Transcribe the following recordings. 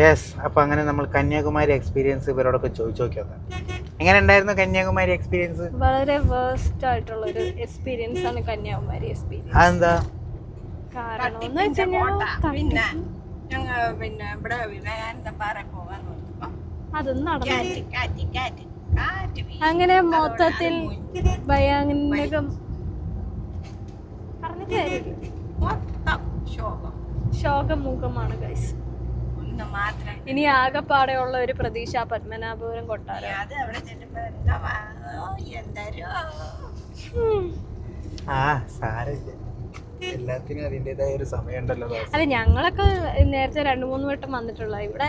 Yes അപ്പൊ അങ്ങനെ നമ്മൾ കന്യാകുമാരി എക്സ്പീരിയൻസ് ഇവരോടൊക്കെ ചോദിച്ചു നോക്കിയത് എങ്ങനെ ഉണ്ടായിരുന്നു കന്യാകുമാരി എക്സ്പീരിയൻസ് വളരെ വേസ്റ്റ് ആയിട്ടുള്ള ഒരു എക്സ്പീരിയൻസ് ആണ് കന്യാകുമാരി എക്സ്പീരിയൻസ് അതെന്താ? കാരണം എന്ന് വെച്ചാൽ പിന്നെ ഞങ്ങൾ പിന്നെ ഇവിടെ വിവേകാനന്ദപ്പാറ പോകാൻ നോക്കുമ്പോ അതും നടന്നു കാറ്റ് കാറ്റ് കാറ്റ്. കാറ്റ് അങ്ങനെ മൊത്തത്തിൽ ഭയാനകം ശോകമുഖമാണ് ഗൈസ് മാത്രം. ഇനി ആകെപ്പാടെയുള്ള ഒരു പ്രതീക്ഷ പത്മനാഭപുരം കൊട്ടാരം. അതെ അവിടെ ചെല്ലുമ്പോ എന്താ എന്തായാലും ആ സാരമില്ല. എല്ലാത്തിനും അതിന്റെതായ ഒരു സമയമുണ്ടല്ലോ അതെ ഞങ്ങളൊക്കെ നേരത്തെ രണ്ടു മൂന്ന് വട്ടം വന്നിട്ടുള്ള ഇവിടെ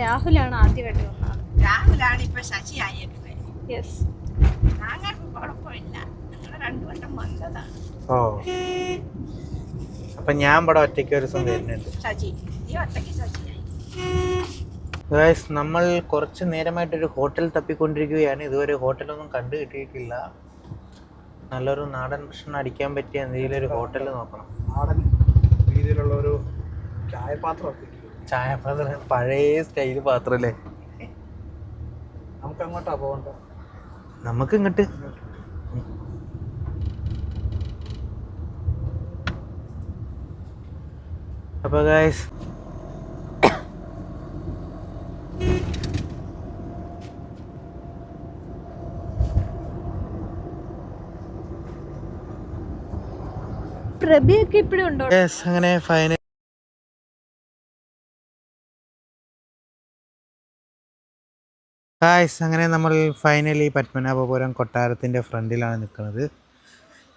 രാഹുലാണ് ആദ്യമായിട്ട് വന്നത്. രാഹുലാണ് ഇപ്പൊ ശശി ആയേക്കുന്നത് യെസ്. ഞങ്ങൾക്ക് കുഴപ്പമില്ല. ഞങ്ങൾ രണ്ടു വട്ടം വന്നതാണ് ഓ. അപ്പൊ ഞാൻ ഇവിടെ ഒറ്റയ്ക്ക് ഒരു ദിവസം വരുന്നുണ്ട്. ശശി. ഈ ഒറ്റയ്ക്ക് ശശിയായി ഗായ്സ് നമ്മൾ കുറച്ച് നേരമായിട്ടൊരു ഹോട്ടൽ തപ്പിക്കൊണ്ടിരിക്കുകയാണ്. ഇതുവരെ ഹോട്ടലൊന്നും കണ്ടു കിട്ടിയിട്ടില്ല. നല്ലൊരു നാടൻ ഭക്ഷണം അടിക്കാൻ പറ്റിയ എന്തെങ്കിലും ഒരു ഹോട്ടൽ നോക്കണം. നാടൻ രീതിയിലുള്ള ഒരു ചായപാത്രം ചായപാത്രം പഴയ സ്റ്റൈൽ പാത്രല്ലേ നമുക്ക് അങ്ങോട്ടാ പോകണ്ട. നമുക്ക് ഇങ്ങോട്ട് അപ്പോൾ ഗായ്സ് പ്രഭിയൊക്കെ ഇപ്പോഴും ഉണ്ടോ? അങ്ങനെ ഫൈനൽ ഗായ്സ് അങ്ങനെ നമ്മൾ ഫൈനലി പത്മനാഭപുരം കൊട്ടാരത്തിന്റെ ഫ്രണ്ടിലാണ് നിൽക്കുന്നത്.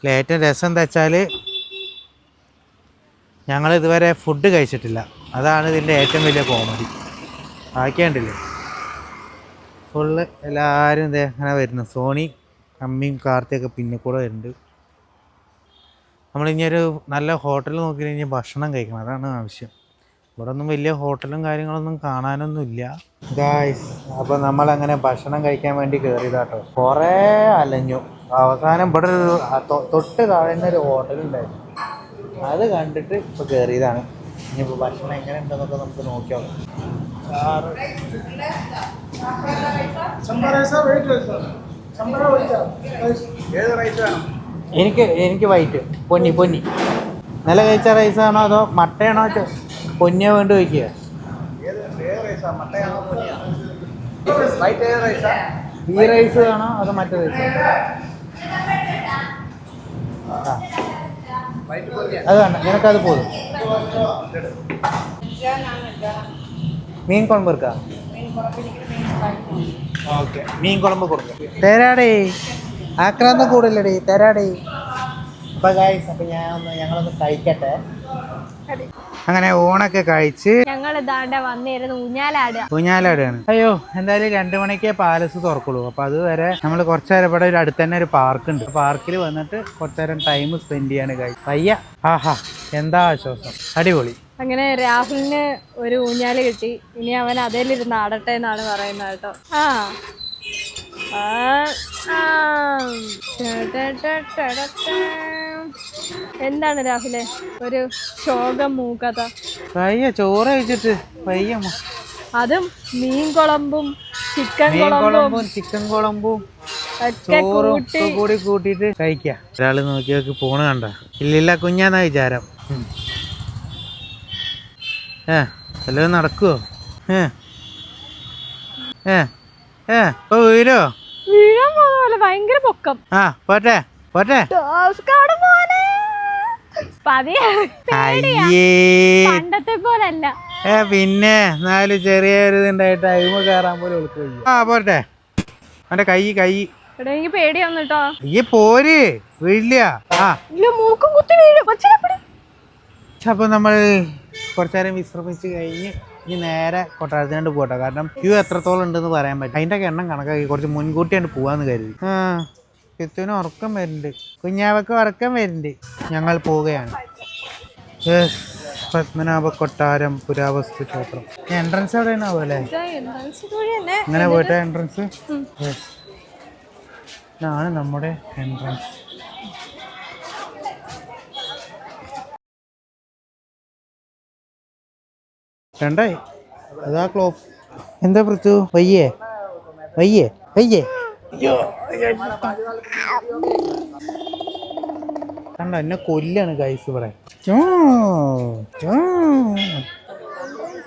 ഏറ്റവും രസം എന്താ വെച്ചാൽ ഞങ്ങൾ ഇതുവരെ ഫുഡ് കഴിച്ചിട്ടില്ല. അതാണ് ഇതിന്റെ ഏറ്റവും വലിയ കോമഡി ബാക്കിയുണ്ടല്ലേ ഫുള്ള് എല്ലാവരും ഇതേ അങ്ങനെ വരുന്നു. സോണി അമ്മയും കാർത്തിയൊക്കെ പിന്നെ കൂടെ വരുന്നുണ്ട്. നമ്മളിനി ഒരു നല്ല ഹോട്ടൽ നോക്കി കഴിഞ്ഞാൽ ഭക്ഷണം കഴിക്കണം. അതാണ് ആവശ്യം. ഇവിടെ ഒന്നും വലിയ ഹോട്ടലും കാര്യങ്ങളൊന്നും കാണാനൊന്നുമില്ല. ഗായ്സ് അപ്പോൾ നമ്മളങ്ങനെ ഭക്ഷണം കഴിക്കാൻ വേണ്ടി കയറിയതാട്ടോ കുറേ അലഞ്ഞു. അവസാനം ഇവിടെ ഒരു തൊട്ട് താഴ്ന്ന ഒരു ഹോട്ടലുണ്ടായിരുന്നു അത് കണ്ടിട്ട് ഇപ്പോൾ കയറിയതാണ് ഇനിയിപ്പോൾ ഭക്ഷണം എങ്ങനെ ഉണ്ടെന്നൊക്കെ നമുക്ക് നോക്കിയാൽ ഏത് റൈസ്? വേണം എനിക്ക് എനിക്ക് വൈറ്റ് പൊന്നി പൊന്നി. നില കഴിച്ച റൈസാണോ അതോ മട്ടയാണോ പൊന്നിയോ വേണ്ടി വയ്ക്കുക റൈസാ റൈസാ ഈ റൈസ് വേണോ അതോ മറ്റേ റൈസ് അത് വേണ്ട നിനക്കത് പോതും മീൻ കുഴമ്പ് എടുക്കാം. ഓക്കെ. മീൻ കുഴമ്പ് കൊടുക്കാം. തരാടേ. ആക്രാന്തം കൂടില്ലടി തരാടി. അപ്പൊ ഗായ്സ് അപ്പൊ ഞാൻ ഒന്ന് ഞങ്ങളൊന്ന് കഴിക്കട്ടെ. അങ്ങനെ ഊണൊക്കെ കഴിച്ച് ഞങ്ങൾ ഇതാണ്ട് വന്നിരുന്ന് ഊഞ്ഞാലാടുക. ഊഞ്ഞാലാടാണ് അയ്യോ എന്തായാലും രണ്ടു മണിക്കേ പാലസ് തുറക്കുള്ളൂ. അപ്പൊ അതുവരെ നമ്മൾ കുറച്ചു നേരം ഇവിടെ ഒരു അടുത്ത് തന്നെ ഒരു പാർക്ക് ഉണ്ട്. പാർക്കിൽ വന്നിട്ട് കുറച്ചു നേരം ടൈം സ്പെൻഡ് ചെയ്യാണ് കഴിച്ചു പയ്യ. ആഹാ എന്താ ആശ്വാസം? അടിപൊളി. അങ്ങനെ രാഹുലിന് ഒരു ഊഞ്ഞാൽ കിട്ടി. ഇനി അവൻ അതേലിരുന്ന് ആടട്ടെ എന്നാണ് പറയുന്നത് കേട്ടോ. ആ. എന്താണ് രാഹുലെ? ഒരു ശോകം മൂകത പയ്യ ചോറ് കഴിച്ചിട്ട് പയ്യ അതും മീൻ കുളമ്പും ചിക്കൻ കുളമ്പും. ചിക്കൻ കുളമ്പും ചോറും കൂടി കൂട്ടിട്ട് കഴിക്ക. ഒരാൾ നോക്കി നോക്കി പോണ കണ്ട. ഇല്ലില്ല കുഞ്ഞാന്നാ വിചാരം. ഏ വല്ലതും നടക്കുവോ? ഏ ഏ ഏ ഇപ്പൊ വീരോ? വീഴാൻ പോകുന്ന ഭയങ്കര പൊക്കം. ആ പോട്ടെ പോട്ടെ. പണ്ടത്തെ പോലല്ല. ഏ പിന്നെ നാല് ചെറിയ ഒരു ഇതുണ്ടായിട്ട് അയിമ കയറാൻ പോലും ആ പോട്ടെ. അവന്റെ കൈ കൈ. എനിക്ക് കേട്ടോ പോര്. വീഴില്ല. ആ. മൂക്കും കുത്തി വീഴും. അപ്പൊ നമ്മൾ കുറച്ചേരം വിശ്രമിച്ച് കഴിഞ്ഞ് ഇനി നേരെ കൊട്ടാരത്തിനോട് പോകട്ടെ കാരണം ക്യൂ എത്രത്തോളം ഉണ്ടെന്ന് പറയാൻ പറ്റും അതിന്റെ ഒക്കെ എണ്ണം കണക്കാക്കി കുറച്ച് മുൻകൂട്ടിയാണ് പോവാന്ന് കരുതി. ആ കിത്തുവിന് ഉറക്കം വരുന്നുണ്ട്. കുഞ്ഞാവക്ക് ഉറക്കം വരുന്നുണ്ട്. ഞങ്ങൾ പോവുകയാണ്. പത്മനാഭ കൊട്ടാരം പുരാവസ്തു ക്ഷേത്രം. എൻട്രൻസ് എവിടെയാണ് പോലെ ഇങ്ങനെ പോയിട്ട് എൻട്രൻസ് ഇതാണ് നമ്മുടെ എൻട്രൻസ് രണ്ടായി. അതാ ക്ലോ എന്താ പൃഥു? വയ്യേ. വയ്യേ. വയ്യേ. കണ്ട കണ്ടോ എന്നെ കൊല്ലാണ് ഗൈസ് ഇവിടെ. ചോ, ചോ.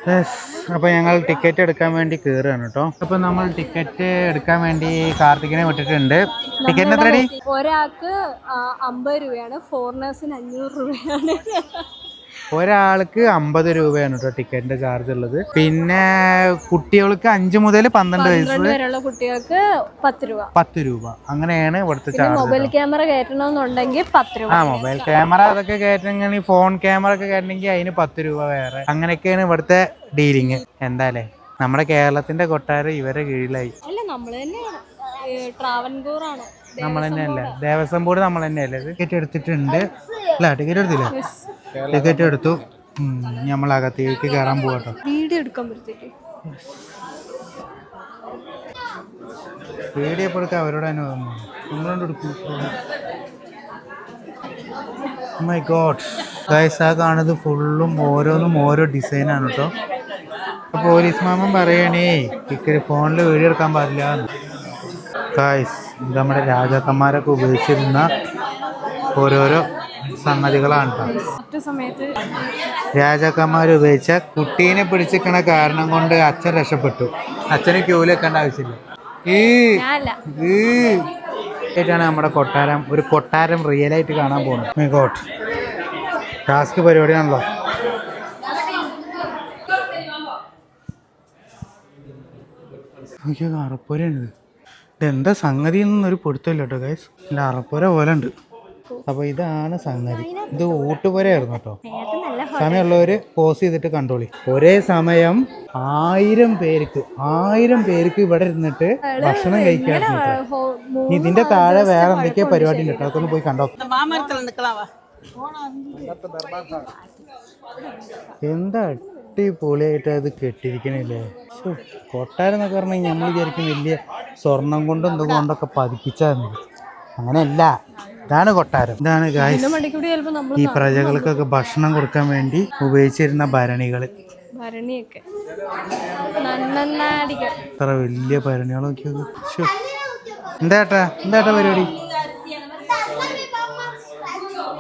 Yes. അപ്പൊ ഞങ്ങൾ ടിക്കറ്റ് എടുക്കാൻ വേണ്ടി കയറുകയാണ് കേട്ടോ. അപ്പൊ നമ്മൾ ടിക്കറ്റ് എടുക്കാൻ വേണ്ടി കാർത്തികിനെ വിട്ടിട്ടുണ്ട്. ടിക്കറ്റിന് എത്ര ഒരാൾക്ക് അമ്പത് രൂപയാണ്. ഫോറിനേഴ്സിന് അഞ്ഞൂറ് രൂപയാണ്. ഒരാൾക്ക് അമ്പത് രൂപയാണ് കേട്ടോ ടിക്കറ്റിന്റെ ചാർജ് ഉള്ളത്. പിന്നെ കുട്ടികൾക്ക് അഞ്ച് മുതൽ പന്ത്രണ്ട് വയസ്സ് വരെയുള്ള കുട്ടികൾക്ക് പത്ത് രൂപ. പത്ത് രൂപ. അങ്ങനെയാണ് ഇവിടുത്തെ ചാർജ് മൊബൈൽ ക്യാമറ കയറ്റണമെന്നുണ്ടെങ്കിൽ പത്ത് രൂപ. ആ മൊബൈൽ ക്യാമറ അതൊക്കെ കയറ്റണമെങ്കിൽ ഫോൺ ക്യാമറ ഒക്കെ കയറ്റണമെങ്കിൽ അതിന് പത്ത് രൂപ വേറെ. അങ്ങനെയൊക്കെയാണ് ഇവിടുത്തെ ഡീലിങ് എന്തായാലേ നമ്മുടെ കേരളത്തിന്റെ കൊട്ടാരം ഇവരെ കീഴിലായി. അല്ല നമ്മൾ തന്നെയാണ്. ട്രാവൻകൂർ ആണ് നമ്മൾ തന്നെയല്ലേ? ദേവസ്വം ബോർഡ് നമ്മൾ തന്നെയല്ലേ ടിക്കറ്റ് എടുത്തിട്ടുണ്ട്. അല്ല ടിക്കറ്റ് എടുത്തില്ല. ടിക്കറ്റ് എടുത്തു. നമ്മൾ അകത്തേക്ക് കയറാൻ പോകട്ടോ വീഡിയോ എടുക്കുമ്പോഴത്തേക്ക് വീഡിയോ ഇപ്പോൾ എടുക്കാൻ അവരോട് തന്നെ തോന്നുന്നു നമ്മളോട് എടുക്കും. മൈ ഗോഡ് ഗൈസ് ആ കാണുന്നത് ഫുള്ളും ഓരോന്നും ഓരോ ഡിസൈനാണ് കേട്ടോ പോലീസ് മാമൻ പറയണേ ടിക്കറ്റ് ഫോണിൽ വീഡിയോ എടുക്കാൻ പാടില്ല ഗൈസ് ഇത് നമ്മുടെ രാജാക്കന്മാരൊക്കെ ഉപയോഗിച്ചിരുന്ന ഓരോരോ സംഗതികളാണ് രാജാക്കന്മാർ ഉപയോഗിച്ച കുട്ടീനെ പിടിച്ചിരിക്കണ കാരണം കൊണ്ട് അച്ഛൻ രക്ഷപ്പെട്ടു. അച്ഛന് ക്യൂൽ വെക്കേണ്ട ആവശ്യമില്ല. ഈ ആയിട്ടാണ് നമ്മുടെ കൊട്ടാരം ഒരു കൊട്ടാരം റിയൽ ആയിട്ട് കാണാൻ പോകുന്നത്. മൈ ഗോഡ് ടാസ്ക് പരിപാടിയാണല്ലോ. അയ്യോ അറപ്പുരയാണിത്. ഇതെന്താ സംഗതി എന്നൊരു പൊടുത്തമില്ല ഗൈസ് നല്ല അറപ്പുര പോലെ ഉണ്ട് അപ്പൊ ഇതാണ് സംഗതി. ഇത് ഊട്ടുപുരയായിരുന്നു കേട്ടോ. സമയമുള്ളവര് പോസ് ചെയ്തിട്ട് കണ്ടോളി. ഒരേ സമയം ആയിരം പേർക്ക് ആയിരം പേർക്ക് ഇവിടെ ഇരുന്നിട്ട് ഭക്ഷണം കഴിക്കാൻ ഇതിന്റെ താഴെ വേറെ എന്തൊക്കെയാ പരിപാടി ഉണ്ട് അതൊന്ന് പോയി കണ്ടോ. എന്താ അടിപൊളിയായിട്ട് അത് കെട്ടിയിരിക്കണില്ലേ? കൊട്ടാരം എന്നൊക്കെ പറഞ്ഞാൽ നമ്മൾ വിചാരിക്കും വലിയ സ്വർണം കൊണ്ടും എന്തോ കൊണ്ടൊക്കെ പതിപ്പിച്ചാന്ന് അങ്ങനെയല്ല. ഇതാണ് കൊട്ടാരം. ഇതാണ് ഗായ്സ് ഈ പ്രജകൾക്കൊക്കെ ഭക്ഷണം കൊടുക്കാൻ വേണ്ടി ഉപയോഗിച്ചിരുന്ന ഭരണികൾ ഭരണിയൊക്കെ. ഇത്ര വലിയ ഭരണികളൊക്കെ. എന്താട്ടാ എന്താട്ടാ പരിപാടി?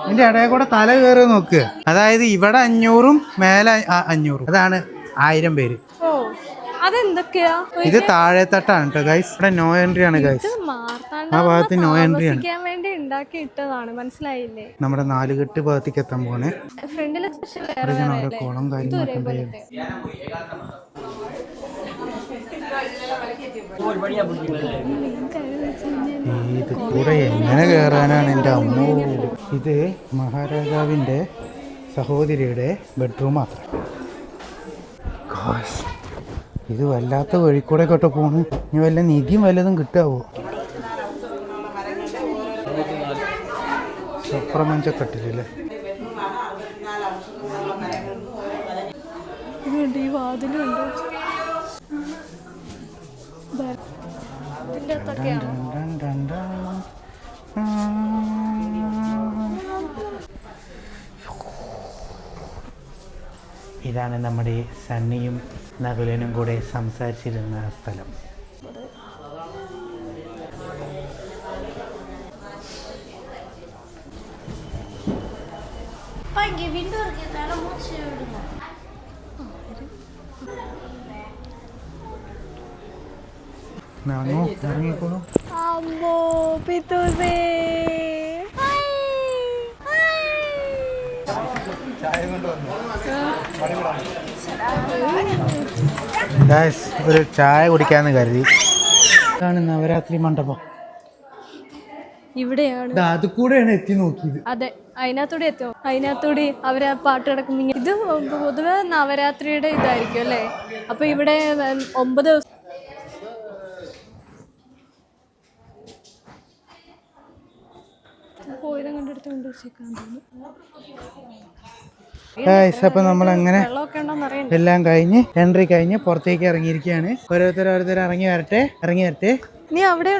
ഇതിന്റെ ഇടയിൽ കൂടെ തല കയറി നോക്ക്. അതായത് ഇവിടെ അഞ്ഞൂറും മേലെ അഞ്ഞൂറും. അതാണ് ആയിരം പേര്. ഓ അതെന്തൊക്കെയാ? ഇത് താഴെത്തട്ടാണ് കേട്ടോ ഗൈസ് ഇവിടെ നോ എൻട്രി ആണ് ഗൈസ് ആ ഭാഗത്ത് നോ എൻട്രി ആണ്. വേണ്ടി ഉണ്ടാക്കി ഇട്ടതാണ് മനസ്സിലായില്ലേ? നമ്മുടെ നാലുകെട്ട് ഭാഗത്തേക്ക് എത്താൻ പോണേ ഫ്രണ്ടിൽ ഓരോ കുളം കാര്യങ്ങളൊക്കെ ഉണ്ടായിരുന്നു ഇത് കൂടെ എങ്ങനെ കയറാനാണ് എന്റെ അമ്മ ഇത് മഹാരാജാവിന്റെ സഹോദരിയുടെ ബെഡ്റൂം മാത്രം. ഇത് വല്ലാത്ത വഴി കൂടെ കേട്ടോ പോണ് ഇനി വല്ല നിധിയും വല്ലതും കിട്ടാവോ ഇതുണ്ട് ഈ വാതിലുണ്ട് അകത്തൊക്കെയാണ്. ആ. ഇതാണ് നമ്മുടെ സണ്ണിയും നകുലനും കൂടെ സംസാരിച്ചിരുന്ന സ്ഥലം. ഇറങ്ങൂ ഇറങ്ങിക്കോളൂ. അമ്മോ പിത്തൂസേ ഒരു ചായ കുടിക്കാന്ന് കരുതി. ഇതാണ് നവരാത്രി മണ്ഡപം. ഇവിടെയാണ്. അത് കൂടെയാണ് എത്തി നോക്കിയത്. അതെ അതിനകത്തൂടെ എത്തുമോ അവർ അവരെ പാട്ട് കിടക്കുന്ന ഇത് പൊതുവെ നവരാത്രിയുടെ ഇതായിരിക്കും അല്ലേ? അപ്പൊ ഇവിടെ ഒമ്പത് ദിവസം കോയിലും കണ്ടെടുത്ത് കൊണ്ടുവച്ചേക്കാൻ അപ്പം നമ്മളങ്ങനെ എല്ലാം കഴിഞ്ഞ് എൻട്രി കഴിഞ്ഞ് പുറത്തേക്ക് ഇറങ്ങിയിരിക്കുകയാണ്. ഓരോരുത്തർ ഓരോരുത്തർ ഇറങ്ങി വരട്ടെ ഇറങ്ങി വരട്ടെ. നീ അവിടെ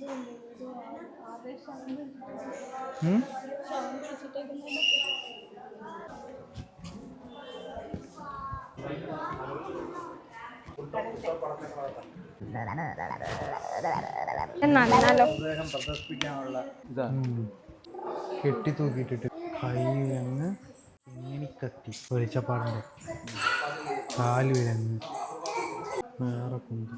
Thank you. നന്നാലോ പ്രദർശിപ്പിക്കാനുള്ള ഉം. കെട്ടി തൂക്കിയിട്ടിട്ട് കൈ വിലങ്ങ് ഇങ്ങനെ കത്തി? വെളിച്ചപ്പാടുണ്ട് കാൽ വിലങ്ങ് വേറെ കുന്തി.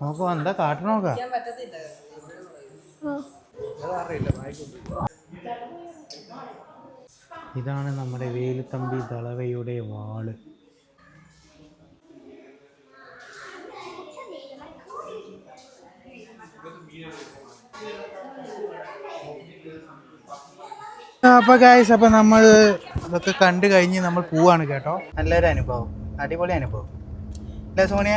നോക്കോ എന്താ കാട്ടണോക്ക ഇതാണ് നമ്മുടെ വേലുത്തമ്പി ദളവയുടെ വാൾ. അപ്പൊ ഗായ്സ് അപ്പൊ നമ്മൾ ഇതൊക്കെ കണ്ടു കഴിഞ്ഞ് നമ്മൾ പോവാണ് കേട്ടോ. നല്ലൊരു അനുഭവം. അടിപൊളി അനുഭവം. അല്ലേ സോണിയ?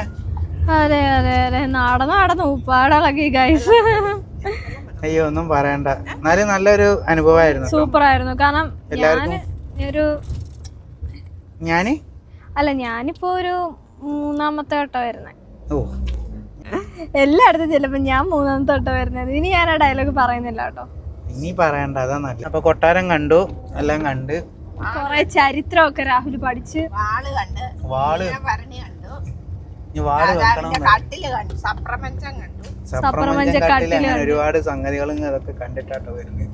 അതെ അതെ അതെ. നടന്ന് നടന്ന് ഉപ്പാടിളക്കി ഗൈസ് അയ്യോ ഒന്നും പറയണ്ട. എന്നാലും നല്ലൊരു അനുഭവമായിരുന്നു സൂപ്പർ ആയിരുന്നു കാരണം ഒരു ഞാൻ? അല്ല ഞാനിപ്പോ ഒരു മൂന്നാമത്തെ വട്ടം വരുന്നത് ഓ. എല്ലായിടത്തും ചെല്ലുമ്പോ ഞാൻ മൂന്നാമത്തെ വട്ടം വരുന്നത്. ഇനി ഞാൻ ആ ഡയലോഗ് പറയുന്നില്ല കേട്ടോ. ഇനി പറയണ്ട അതാ നല്ല അപ്പൊ കൊട്ടാരം കണ്ടു എല്ലാം കണ്ട്. കൊറേ ചരിത്രമൊക്കെ രാഹുൽ പഠിച്ച്. വാൾ കണ്ട്. വാൾ. ഭരണി കണ്ടു. ഇനി വാൾ വെക്കണം രാജാവിന്റെ കട്ടിൽ കണ്ടു. സപ്രപഞ്ചം കണ്ടു. സപ്രപഞ്ച കാട്ടിൽ അങ്ങനെ ഒരുപാട് സംഗതികളും അതൊക്കെ കണ്ടിട്ടാട്ടോ വരുന്നത്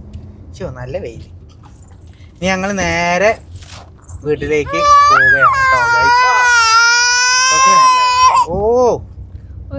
ശോ നല്ല വെയിൽ ഇനി ഞങ്ങൾ നേരെ വീട്ടിലേക്ക് പോവുകയാണ് കേട്ടോ. Guys. Okay. ഓ